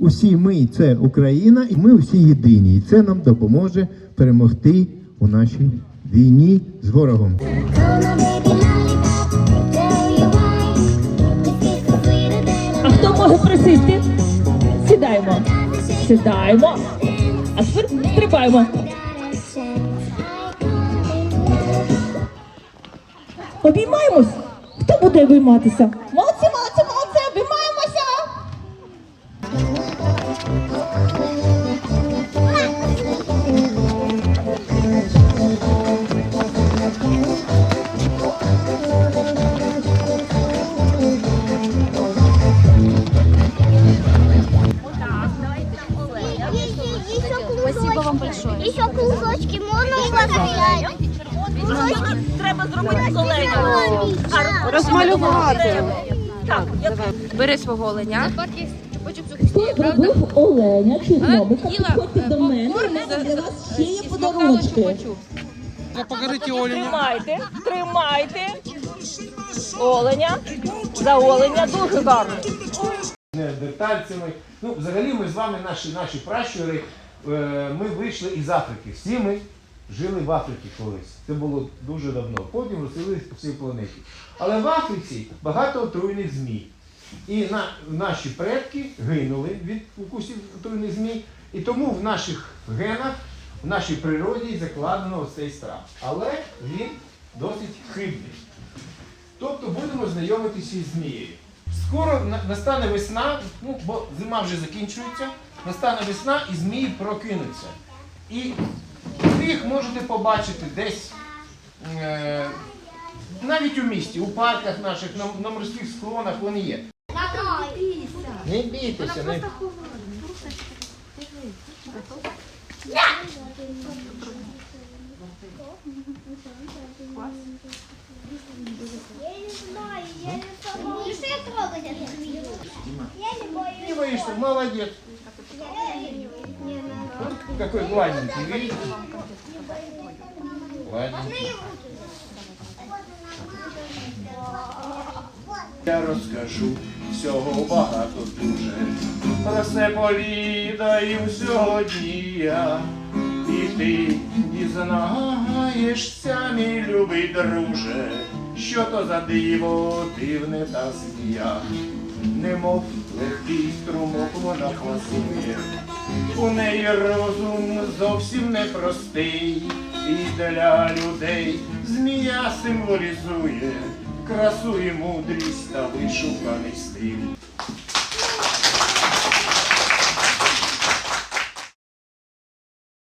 усі ми це Україна, і ми всі єдині. І це нам допоможе перемогти у нашій війні з ворогом. А хто може присісти? Сідаємо. Сідаємо. А тепер стрибаємо. Обіймаємось. Хто буде обійматися? Молодці, Спасибо вам большое. Еще кусочки можно поставить. Кусочки. Треба зробити оленя. Розмалювати. Так, Бери свого оленя. Хто оленя чи гномика? Їла, Підходьте до е, мене, у мене для вас ще є подарунки. хочу. Тримайте, тримайте. Оленя. За оленя дуже гарно. Неандертальцями. Ну, взагалі, ми з вами, наші, наші пращури, е, ми вийшли із Африки. Всі ми жили в Африці колись. Це було дуже давно. Потім розселились по всій планеті. Але в Африці багато отруйних змій. І на, наші предки гинули від укусів отруйних змій. І тому в наших генах, в нашій природі закладено ось цей страх. Але він досить хибний. Тобто будемо знайомитися із змією. Скоро настане весна, ну, бо зима вже закінчується, настане весна і змії прокинуться. І ви їх можете побачити десь е, навіть у місті, у парках наших, на, на морських склонах вони є. Не бійтеся, не... Я не знаю, я не знаю. Не что я трогать эту змею? Я не боишься, молодец. Какой гладненький, видите? Гладненький. Я розкажу всього багато дуже. Про все повідаю сьогодні я. І ти дізнаєшся, мій любий друже, що то за диво дивне та змія. Немов легкий струмок вона хвасує. У неї розум зовсім непростий, і для людей змія символізує красу і мудрість та вишуканий стиль.